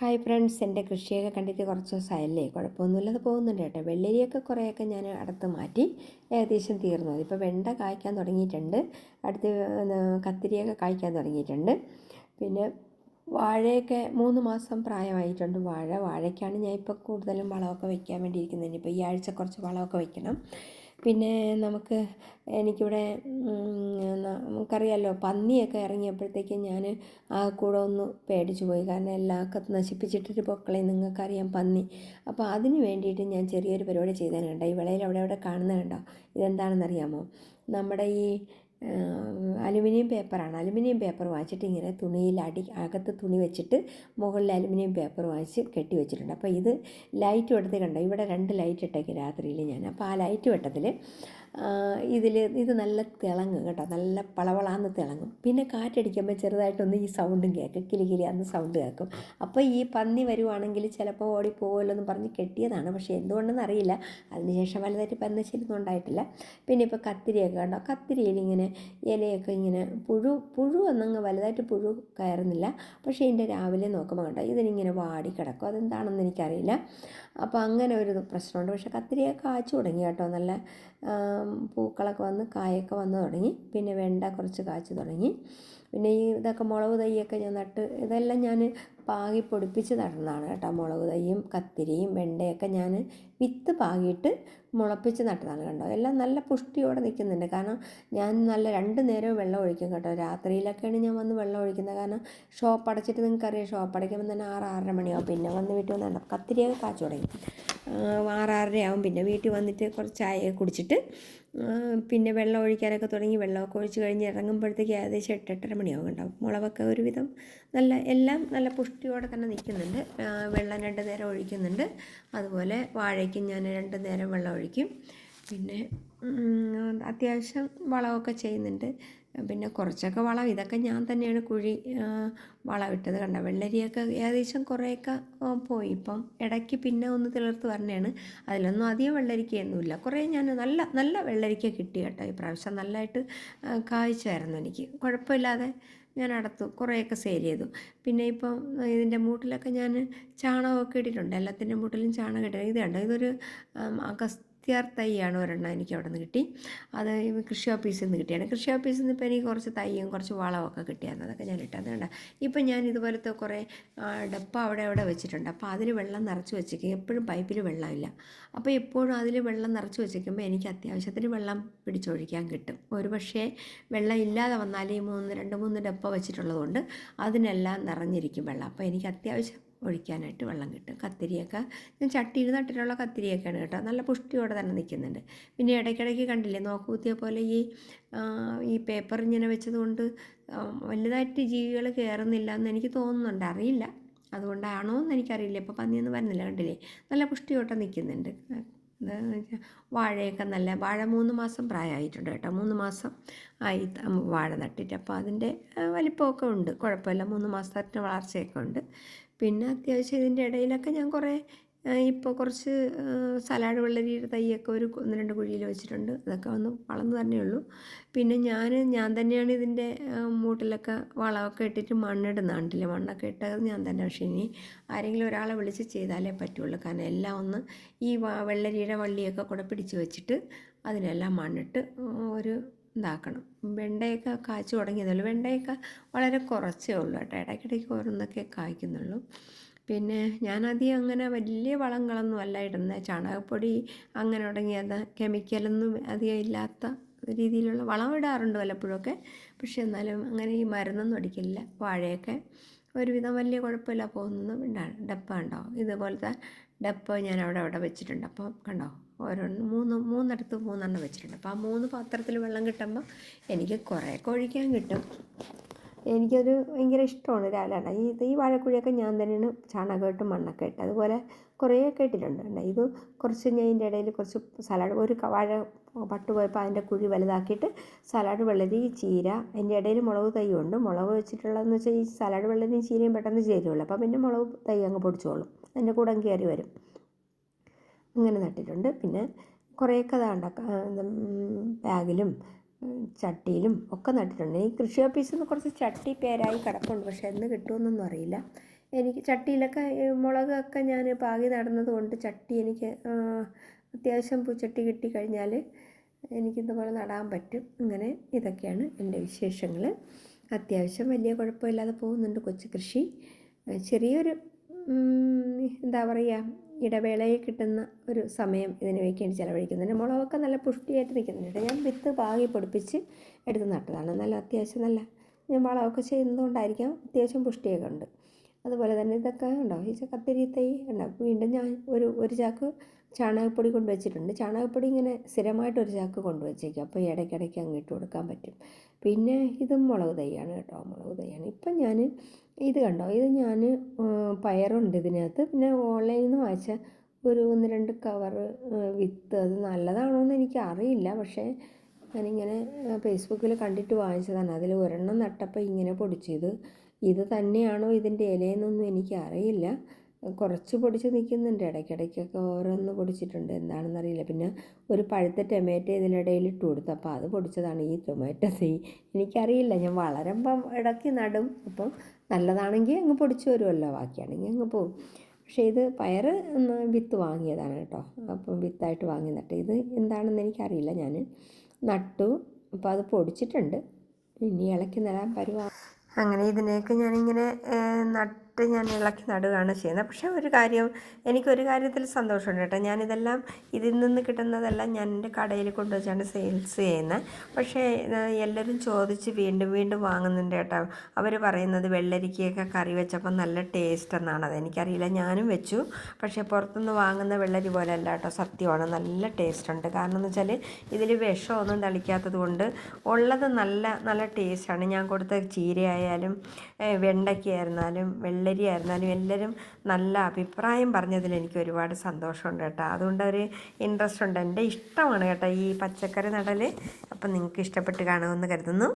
Hi friends എന്റെ കൃഷിയൊക്കെ കണ്ടിട്ട് കുറച്ച് ദിവസമായല്ലേ? കുഴപ്പമൊന്നുമില്ലാതെ പോകുന്നുണ്ട് കേട്ടോ. വെള്ളരിയൊക്കെ കുറേയൊക്കെ ഞാൻ അടുത്ത് മാറ്റി ഏകദേശം തീർന്നു. അതിപ്പോൾ വെണ്ട കായ്ക്കാൻ തുടങ്ങിയിട്ടുണ്ട്. അടുത്ത് കത്തിരിയൊക്കെ കായ്ക്കാൻ തുടങ്ങിയിട്ടുണ്ട്. പിന്നെ വാഴയൊക്കെ മൂന്ന് മാസം പ്രായമായിട്ടുണ്ട്. വാഴ വാഴയ്ക്കാണ് ഞാൻ ഇപ്പോൾ കൂടുതലും വളമൊക്കെ വയ്ക്കാൻ വേണ്ടിയിരിക്കുന്നത്. ഇനിയിപ്പോൾ ഈ ആഴ്ച കുറച്ച് വളമൊക്കെ വയ്ക്കണം. പിന്നെ നമുക്ക് എനിക്കിവിടെ നമുക്കറിയാമല്ലോ പന്നിയൊക്കെ ഇറങ്ങിയപ്പോഴത്തേക്കും ഞാൻ ആ കൂടെ ഒന്ന് പേടിച്ചു പോയി. കാരണം എല്ലാം നശിപ്പിച്ചിട്ടൊരു പൊക്കളെ നിങ്ങൾക്കറിയാം പന്നി. അപ്പോൾ അതിന് വേണ്ടിയിട്ട് ഞാൻ ചെറിയൊരു പരിപാടി ചെയ്തതാണ് കണ്ടോ? ഈ വിളയിൽ അവിടെ അവിടെ കാണുന്നത് കണ്ടോ? ഇതെന്താണെന്നറിയാമോ? നമ്മുടെ ഈ അലുമിനിയം പേപ്പറാണ്. അലുമിനിയം പേപ്പർ വാങ്ങിച്ചിട്ട് ഇങ്ങനെ തുണിയിൽ അടി അകത്ത് തുണി വെച്ചിട്ട് മുകളിൽ അലുമിനിയം പേപ്പർ വാങ്ങിച്ച് കെട്ടി വെച്ചിട്ടുണ്ട്. അപ്പോൾ ഇത് ലൈറ്റ് വെട്ടത്തിൽ കണ്ടോ? ഇവിടെ രണ്ട് ലൈറ്റ് ഇട്ടേക്ക് രാത്രിയിൽ ഞാൻ. അപ്പോൾ ആ ലൈറ്റ് വെട്ടത്തിൽ ഇതിൽ ഇത് നല്ല തിളങ്ങും കേട്ടോ. നല്ല പളവളാന്ന് തിളങ്ങും. പിന്നെ കാറ്റടിക്കുമ്പോൾ ചെറുതായിട്ടൊന്ന് ഈ സൗണ്ടും കേൾക്കും. കിലി കിലി അന്ന് സൗണ്ട് കേൾക്കും. അപ്പോൾ ഈ പന്നി വരുവാണെങ്കിൽ ചിലപ്പോൾ ഓടിപ്പോകുമല്ലോ എന്ന് പറഞ്ഞ് കെട്ടിയതാണ്. പക്ഷേ എന്തുകൊണ്ടെന്ന് അറിയില്ല. അതിനുശേഷം വലുതായിട്ട് പന്നശ്ശേരിയൊന്നും ഉണ്ടായിട്ടില്ല പിന്നെ ഇപ്പോൾ കത്തിരിയൊക്കെ കണ്ടോ? കത്തിരിയിൽ ഇങ്ങനെ ഇലയൊക്കെ ഇങ്ങനെ പുഴു പുഴു എന്നങ്ങ് വലുതായിട്ട് പുഴു കയറുന്നില്ല. പക്ഷേ ഇതിന്റെ രാവിലെ നോക്കുമ്പോൾ കണ്ടോ? ഇതിനിങ്ങനെ വാടി കിടക്കും അതെന്താണെന്ന് എനിക്കറിയില്ല. അപ്പോൾ അങ്ങനെ ഒരു പ്രശ്നമുണ്ട്. പക്ഷേ കത്തിരിയൊക്കെ കാച്ചു തുടങ്ങി കേട്ടോ. നല്ല പൂക്കളൊക്കെ വന്ന് കായൊക്കെ വന്ന് തുടങ്ങി. പിന്നെ വെണ്ട കുറച്ച് കാച്ചു തുടങ്ങി. പിന്നെ ഈ ഇതൊക്കെ മുളക് തൈയൊക്കെ ഞാൻ നട്ട് ഇതെല്ലാം ഞാൻ പാകി പൊടിപ്പിച്ച് നടുന്നതാണ് കേട്ടോ. മുളക് തൈയും കത്തിരിയും വെണ്ടയൊക്കെ ഞാൻ വിത്ത് പാകിയിട്ട് മുളപ്പിച്ച് നട്ടതാണ് കണ്ടോ. എല്ലാം നല്ല പുഷ്ടിയോടെ നിൽക്കുന്നുണ്ട്. കാരണം ഞാൻ നല്ല രണ്ട് നേരവും വെള്ളം ഒഴിക്കും കേട്ടോ. രാത്രിയിലൊക്കെയാണ് ഞാൻ വന്ന് വെള്ളം ഒഴിക്കുന്നത്. കാരണം ഷോപ്പ് അടച്ചിട്ട് നിങ്ങൾക്കറിയാം ഷോപ്പ് അടയ്ക്കുമ്പോൾ തന്നെ ആറ് ആറര മണിയാവും. പിന്നെ വന്ന് വീട്ടിൽ വന്നു കത്തിരിയൊക്കെ കാച്ചു തുടങ്ങി. ആറാറരയാവും. പിന്നെ വീട്ടിൽ വന്നിട്ട് കുറച്ച് ചായ കുടിച്ചിട്ട് പിന്നെ വെള്ളം ഒഴിക്കാനൊക്കെ തുടങ്ങി. വെള്ളമൊക്കെ ഒഴിച്ച് കഴിഞ്ഞ് ഇറങ്ങുമ്പോഴത്തേക്ക് ഏകദേശം എട്ട് എട്ടര മണിയാവും ഉണ്ടാവും മുളകൊക്കെ ഒരുവിധം നല്ല എല്ലാം നല്ല പുഷ്ടിയോടെ തന്നെ നിൽക്കുന്നുണ്ട്. വെള്ളം രണ്ട് നേരം ഒഴിക്കുന്നുണ്ട്. അതുപോലെ വാഴയ്ക്കും ഞാൻ രണ്ട് നേരം വെള്ളം ഒഴിക്കും. പിന്നെ അത്യാവശ്യം വളമൊക്കെ ചെയ്യുന്നുണ്ട്. പിന്നെ കുറച്ചൊക്കെ വളം ഇതൊക്കെ ഞാൻ തന്നെയാണ് കുഴി വളമിട്ടത് കണ്ട? വെള്ളരിയൊക്കെ ഏകദേശം കുറേയൊക്കെ പോയി. ഇപ്പം ഇടയ്ക്ക് പിന്നെ ഒന്ന് തിളർത്ത് വരണയാണ് അതിലൊന്നും അധികം വെള്ളരിക്കയൊന്നുമില്ല. കുറേ ഞാൻ നല്ല നല്ല വെള്ളരിക്ക കിട്ടി കേട്ടോ. ഈ പ്രാവശ്യം നല്ലതായിട്ട് കായ്ച്ചായിരുന്നു എനിക്ക്. കുഴപ്പമില്ലാതെ ഞാൻ അടത്തു കുറേയൊക്കെ സെയിൽ ചെയ്തു. പിന്നെ ഇപ്പം ഇതിന്റെ മൂട്ടിലൊക്കെ ഞാൻ ചാണകമൊക്കെ ഇട്ടിട്ടുണ്ട്. എല്ലാത്തിന്റെ മൂട്ടിലും ചാണകം ഇട്ടിട്ടുണ്ട്. ഇത് കണ്ടോ? ഇതൊരു അഗസ്റ്റ് അഗസ്ത്യാർ തൈയാണ് ഒരെണ്ണം എനിക്ക് അവിടെ നിന്ന് കിട്ടി. അത് കൃഷി ഓഫീസിൽ നിന്ന് കിട്ടിയാണ്. കൃഷി ഓഫീസിൽ നിന്ന് ഇപ്പോൾ എനിക്ക് കുറച്ച് തൈയും കുറച്ച് വളമൊക്കെ കിട്ടിയായിരുന്നു. അതൊക്കെ ഞാൻ ഇട്ടത് കണ്ട? ഇപ്പം ഞാൻ ഇതുപോലത്തെ കുറേ ഡപ്പ അവിടെ അവിടെ വെച്ചിട്ടുണ്ട്. അപ്പോൾ അതിൽ വെള്ളം നിറച്ച് വെച്ചേക്കും. എപ്പോഴും പൈപ്പിൽ വെള്ളമില്ല. അപ്പോൾ എപ്പോഴും അതിൽ വെള്ളം നിറച്ച് വെച്ചേക്കുമ്പോൾ എനിക്ക് അത്യാവശ്യത്തിന് വെള്ളം പിടിച്ചൊഴിക്കാൻ കിട്ടും. ഒരു പക്ഷേ വെള്ളം ഇല്ലാതെ വന്നാൽ ഈ മൂന്ന് രണ്ട് മൂന്ന് ഡപ്പ വെച്ചിട്ടുള്ളതുകൊണ്ട് അതിനെല്ലാം നിറഞ്ഞിരിക്കും വെള്ളം. അപ്പോൾ എനിക്ക് അത്യാവശ്യം ഒഴിക്കാനായിട്ട് വെള്ളം കിട്ടും. കത്തിരിയൊക്കെ ഞാൻ ചട്ടിയിൽ നട്ടിട്ടുള്ള കത്തിരിയൊക്കെയാണ് കേട്ടോ. നല്ല പുഷ്ടിയോടെ തന്നെ നിൽക്കുന്നുണ്ട്. പിന്നെ ഇടയ്ക്കിടയ്ക്ക് കണ്ടില്ലേ നോക്കുകുത്തിയ പോലെ ഈ ഈ പേപ്പർ ഇങ്ങനെ വെച്ചതുകൊണ്ട് വലുതായിട്ട് ജീവികൾ കയറുന്നില്ല എന്ന് എനിക്ക് തോന്നുന്നുണ്ട്. അറിയില്ല. അതുകൊണ്ടാണോ എന്ന് എനിക്കറിയില്ല. ഇപ്പോൾ പന്നിയൊന്നും വരുന്നില്ല കണ്ടില്ലേ? നല്ല പുഷ്ടിയോട്ടം നിൽക്കുന്നുണ്ട്. എന്താണെന്ന് വെച്ചാൽ വാഴയൊക്കെ നല്ല വാഴ മൂന്ന് മാസം പ്രായമായിട്ടുണ്ട് കേട്ടോ. മൂന്ന് മാസം ആയി വാഴ നട്ടിട്ട്. അപ്പോൾ അതിന്റെ വലിപ്പമൊക്കെ ഉണ്ട്. കുഴപ്പമില്ല. മൂന്ന് മാസത്തിന്റെ വളർച്ചയൊക്കെ ഉണ്ട്. പിന്നെ അത്യാവശ്യം ഇതിന്റെ ഇടയിലൊക്കെ ഞാൻ കുറേ ഇപ്പോൾ കുറച്ച് സലാഡ് വെള്ളരിയുടെ തൈയൊക്കെ ഒരു ഒന്ന് രണ്ട് കുഴിയിൽ വെച്ചിട്ടുണ്ട്. അതൊക്കെ ഒന്ന് വളർന്നു തന്നെ ഉള്ളൂ. പിന്നെ ഞാൻ ഞാൻ തന്നെയാണ് ഇതിന്റെ മൂട്ടിലൊക്കെ വളമൊക്കെ ഇട്ടിട്ട് മണ്ണിടുന്ന ആണ്ടില്ല മണ്ണൊക്കെ ഇട്ടത് ഞാൻ തന്നെ. പക്ഷേ ഇനി ആരെങ്കിലും ഒരാളെ വിളിച്ച് ചെയ്താലേ പറ്റുള്ളൂ. കാരണം എല്ലാം ഒന്ന് ഈ വെള്ളരിയുടെ വള്ളിയൊക്കെ കൂടെ പിടിച്ച് വെച്ചിട്ട് അതിനെല്ലാം മണ്ണിട്ട് ഒരു ഇതാക്കണം. വെണ്ടയൊക്കെ കായ്ച്ചു തുടങ്ങിയതല്ലോ വെണ്ടയൊക്കെ വളരെ കുറച്ചേ ഉള്ളൂ കേട്ടോ. ഇടയ്ക്കിടയ്ക്ക് ഓരോന്നൊക്കെ കായ്ക്കുന്നുള്ളൂ. പിന്നെ ഞാനധികം അങ്ങനെ വലിയ വളങ്ങളൊന്നും അല്ല ഇടുന്നത് ചാണകപ്പൊടി അങ്ങനെ തുടങ്ങിയത് കെമിക്കലൊന്നും അധികം ഇല്ലാത്ത രീതിയിലുള്ള വളം ഇടാറുണ്ട് വല്ലപ്പോഴൊക്കെ. പക്ഷേ എന്നാലും അങ്ങനെ ഈ മരുന്നൊന്നും അടിക്കില്ല. വാഴയൊക്കെ ഒരുവിധം വലിയ കുഴപ്പമില്ല. പോകുന്നത് ഡപ്പ ഉണ്ടാവും ഇതുപോലത്തെ ഡപ്പ ഞാൻ അവിടെ അവിടെ വെച്ചിട്ടുണ്ട്. അപ്പോൾ കണ്ടോ? ഓരോന്ന് മൂന്ന് മൂന്നിടത്ത് മൂന്നെണ്ണം വെച്ചിട്ടുണ്ട്. അപ്പോൾ ആ മൂന്ന് പാത്രത്തിൽ വെള്ളം കിട്ടുമ്പോൾ എനിക്ക് കുറേ കൊഴിക്കാൻ കിട്ടും. എനിക്കൊരു ഭയങ്കര ഇഷ്ടമാണ് രാവിലെ ഈ ഈ വാഴക്കുഴിയൊക്കെ ഞാൻ തന്നെയാണ് ചാണകമായിട്ട് മണ്ണൊക്കെ ഇട്ട് അതുപോലെ കുറേയൊക്കെ ഇട്ടിട്ടുണ്ട് ഇത് കുറച്ച് ഞാൻ ഇതിന്റെ ഇടയിൽ കുറച്ച് സലാഡ് ഒരു വാഴ പട്ട് പോയപ്പോൾ അതിന്റെ കുഴി വലുതാക്കിയിട്ട് സലാഡ് വെള്ളരി ചീര അതിന്റെ ഇടയിൽ മുളക് തൈയുണ്ട് മുളക് വെച്ചിട്ടുള്ളതെന്ന് വെച്ചാൽ ഈ സലാഡ് വെള്ളരിയും ചീരയും പെട്ടെന്ന് ചേരുള്ളൂ. അപ്പോൾ പിന്നെ മുളക് തൈ അങ്ങ് പൊടിച്ചോളും. അതിന്റെ കൂടെ കയറി വരും. അങ്ങനെ നട്ടിട്ടുണ്ട്. പിന്നെ കുറേയൊക്കെ അതാണ്ട ബാഗിലും ചട്ടിയിലും ഒക്കെ നട്ടിട്ടുണ്ട്. ഈ കൃഷി ഓഫീസിൽ നിന്ന് കുറച്ച് ചട്ടി പേരായി കിടപ്പുണ്ട്. പക്ഷെ എന്ന് കിട്ടുമെന്നൊന്നും അറിയില്ല. എനിക്ക് ചട്ടിയിലൊക്കെ മുളകൊക്കെ ഞാൻ പാകി നടന്നത് കൊണ്ട് ചട്ടി എനിക്ക് അത്യാവശ്യം പൂച്ചട്ടി കിട്ടിക്കഴിഞ്ഞാൽ എനിക്കിതുപോലെ നടാൻ പറ്റും. അങ്ങനെ ഇതൊക്കെയാണ് എന്റെ വിശേഷങ്ങൾ അത്യാവശ്യം വലിയ കുഴപ്പമില്ലാതെ പോകുന്നുണ്ട് കൊച്ചു കൃഷി. ചെറിയൊരു എന്താ പറയുക ഇടവേളയിൽ കിട്ടുന്ന ഒരു സമയം ഇതിന് വേണ്ടി ചിലവഴിക്കുന്നുണ്ട് മുളകൊക്കെ നല്ല പുഷ്ടിയായിട്ട് നിൽക്കുന്നുണ്ട് ഞാൻ വിത്ത് പാകി പൊടിപ്പിച്ച് എടുത്ത് നട്ടതാണ്. നല്ല അത്യാവശ്യം നല്ല ഞാൻ വളമൊക്കെ ചെയ്യുന്നതുകൊണ്ടായിരിക്കാം അത്യാവശ്യം പുഷ്ടിയൊക്കെ ഉണ്ട്. അതുപോലെ തന്നെ ഇതൊക്കെ ഉണ്ടാവും ഈ കത്തിരി തൈ ഉണ്ടാവും വീണ്ടും ഞാൻ ഒരു ഒരു ചാക്ക് ചാണകപ്പൊടി കൊണ്ട് വെച്ചിട്ടുണ്ട് ചാണകപ്പൊടി ഇങ്ങനെ സ്ഥിരമായിട്ട് ഒരു ചാക്ക് കൊണ്ട് വെച്ചേക്കും അപ്പോൾ ഇടയ്ക്കിടയ്ക്ക് അങ്ങ് ഇട്ട് കൊടുക്കാൻ പറ്റും. പിന്നെ ഇതും മുളക് തൈയാണ് കേട്ടോ. മുളക് തൈയാണ്. ഇപ്പം ഞാൻ ഇത് കണ്ടോ? ഇത് ഞാൻ പയറുണ്ട് ഇതിനകത്ത്. പിന്നെ ഓൺലൈനിൽ നിന്ന് വാങ്ങിച്ച ഒരു ഒന്ന് രണ്ട് കവർ വിത്ത് അത് നല്ലതാണോ എന്ന് എനിക്ക് അറിയില്ല. പക്ഷേ ഞാനിങ്ങനെ ഫേസ്ബുക്കിൽ കണ്ടിട്ട് വാങ്ങിച്ചതാണ്. അതിൽ ഒരെണ്ണം നട്ടപ്പോൾ ഇങ്ങനെ പൊടിച്ചത് ഇത് തന്നെയാണോ ഇതിന്റെ ഇലയെന്നൊന്നും എനിക്കറിയില്ല. കുറച്ച് പൊടിച്ച് നിൽക്കുന്നുണ്ട് ഇടയ്ക്കിടയ്ക്കൊക്കെ ഓരോന്ന് പൊടിച്ചിട്ടുണ്ട്. എന്താണെന്നറിയില്ല. പിന്നെ ഒരു പഴുത്ത ടൊമാറ്റോ ഇതിനിടയിൽ ഇട്ട് കൊടുത്തു. അപ്പോൾ അത് പൊടിച്ചതാണ് ഈ ടൊമാറ്റോ തൈ എനിക്കറിയില്ല. ഞാൻ വളരുമ്പം ഇടയ്ക്ക് നടും. അപ്പം നല്ലതാണെങ്കിൽ അങ്ങ് പൊടിച്ച് വരുമല്ലോ. ബാക്കിയാണെങ്കിൽ അങ്ങ് പോകും. പക്ഷേ ഇത് പയർ വിത്ത് വാങ്ങിയതാണ് കേട്ടോ. അപ്പം വിത്തായിട്ട് വാങ്ങി നട്ട്. ഇത് എന്താണെന്ന് എനിക്കറിയില്ല. ഞാൻ നട്ടു. അപ്പോൾ അത് പൊടിച്ചിട്ടുണ്ട്. ഇനി ഇളക്കി നടാൻ പരുവാ. അങ്ങനെ ഇതിനെയൊക്കെ ഞാനിങ്ങനെ ഏഹ്, നട്ട് ഞാൻ ഇളക്കി നടുകയാണ് ചെയ്യുന്നത്. പക്ഷേ ഒരു കാര്യം എനിക്കൊരു കാര്യത്തിൽ സന്തോഷമുണ്ട് കേട്ടോ. ഞാനിതെല്ലാം ഇതിൽ നിന്ന് കിട്ടുന്നതെല്ലാം ഞാൻ എന്റെ കടയിൽ കൊണ്ടുവച്ചാണ് സെയിൽസ് ചെയ്യുന്നത്. പക്ഷേ എല്ലാവരും ചോദിച്ച് വീണ്ടും വീണ്ടും വാങ്ങുന്നുണ്ട് കേട്ടോ. അവർ പറയുന്നത് വെള്ളരിക്കയൊക്കെ കറി വെച്ചപ്പോൾ നല്ല ടേസ്റ്റ് എന്നാണ്. എനിക്കറിയില്ല ഞാനും വെച്ചു. പക്ഷേ പുറത്തുനിന്ന് വാങ്ങുന്ന വെള്ളരി പോലെ അല്ല കേട്ടോ. സത്യമാണ് നല്ല ടേസ്റ്റ് ഉണ്ട്. കാരണം എന്ന് വെച്ചാൽ ഇതിൽ വിഷമൊന്നും തളിക്കാത്തത് കൊണ്ട് ഉള്ളത് നല്ല നല്ല ടേസ്റ്റാണ് ഞാൻ കൊടുത്ത ചീരയായാലും വെണ്ടയ്ക്കായിരുന്നാലും വെള്ള ആയിരുന്നാലും എല്ലാവരും നല്ല അഭിപ്രായം പറഞ്ഞതിൽ എനിക്ക് ഒരുപാട് സന്തോഷമുണ്ട് കേട്ടോ. അതുകൊണ്ട് ഒരു ഇൻട്രസ്റ്റ് ഉണ്ട്. എന്റെ ഇഷ്ടമാണ് കേട്ടോ ഈ പച്ചക്കറി നടൽ. അപ്പം നിങ്ങൾക്ക് ഇഷ്ടപ്പെട്ട് കാണുമെന്ന് കരുതുന്നു.